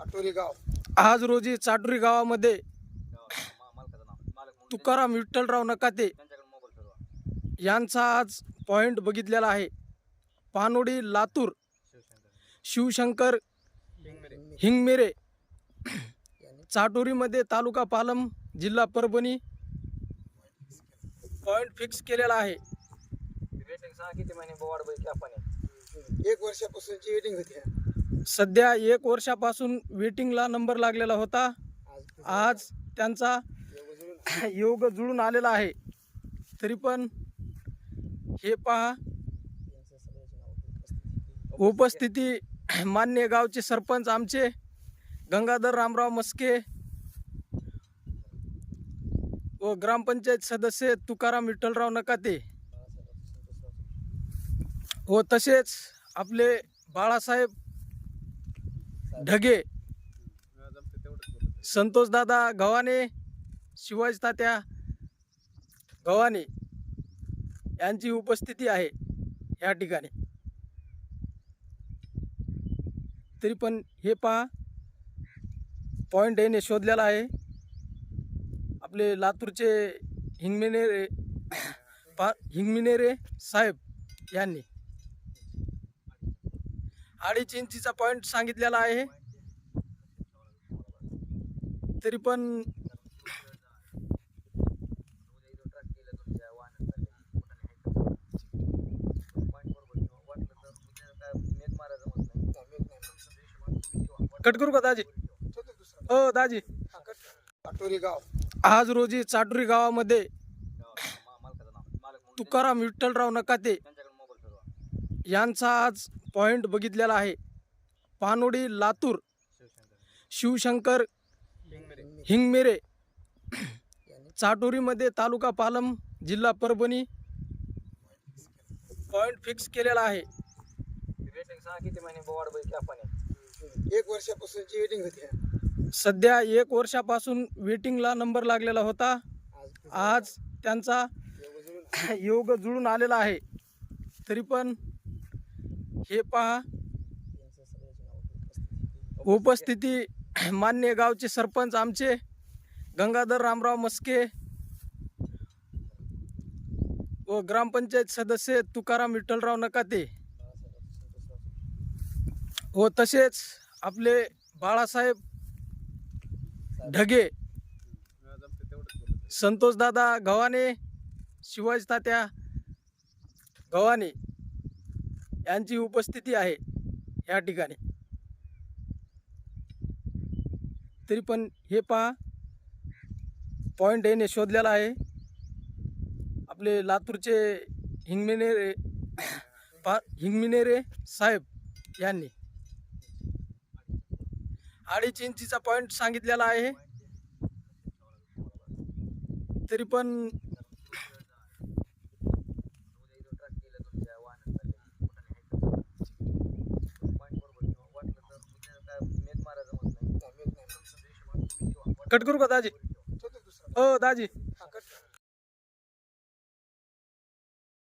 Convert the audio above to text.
पाटोरी गाव. आज रोजी चाटुरी गावामध्ये तुकाराम विठ्ठलराव नकाते यांचा आज पॉइंट बघितलेला आहे. पानोडी लातूर शिवशंकर हिंगमिरे चाटोरीमध्ये तालुका पालम जिल्हा परभणी पॉइंट फिक्स केलेला आहे. एक वर्षापासूनची वेटिंग होती. सध्या एक वर्षापासून वेटिंगला नंबर लागलेला होता. आज त्यांचा योग जुळून आलेला आहे. तरी पण हे पहा. उपस्थिती मान्य गावचे सरपंच आमचे गंगाधर रामराव मस्के व ग्रामपंचायत सदस्य तुकाराम विठ्ठलराव नकाते व तसेच आपले बाळासाहेब ढगे. संतोषदादा गव्हाणे शिवाजी तात्या गव्हाणे यांची उपस्थिती आहे या ठिकाणी. तरी पण हे पहा पॉईंट येणे शोधलेला आहे. आपले लातूरचे हिंगमिनेरे पा हिंगमिनेरे साहेब यांनी. अडीच इंचीचा पॉईंट सांगितलेला आहे. तरी पण कट करू का दाजी? हो दाजी. चाटोरी गाव आज रोजी चाटुरी गावामध्ये तुकाराम विठ्ठलराव नकाते यांचा आज पॉइंट बघितलेला आहे. पानोडी लातूर शिवशंकर हिंगमिरे चाटोरीमध्ये तालुका पालम जिल्हा परभणी पॉइंट फिक्स केलेला आहे. एक वर्षापासूनची वेटिंग होती. सध्या एक वर्षापासून वेटिंगला नंबर लागलेला होता. आज आज त्यांचा योग जुळून आलेला आहे. तरी पण हे पहा. उपस्थिती मान्य गावचे सरपंच आमचे गंगाधर रामराव मस्के व ग्रामपंचायत सदस्य तुकाराम विठ्ठलराव नकाते. व तसेच आपले बाळासाहेब ढगे संतोषदादा गव्हाणे शिवाजी तात्या गव्हाणे. यांची उपस्थिती आहे या ठिकाणी. तरी पण हे पहा पॉईंट एने शोधलेला आहे. आपले लातूरचे हिंगमिनेरे पा हिंगमिनेरे साहेब यांनी. अडीच इंचीचा पॉईंट सांगितलेला आहे. तरी पण कट करू का दाजी? हो दाजी.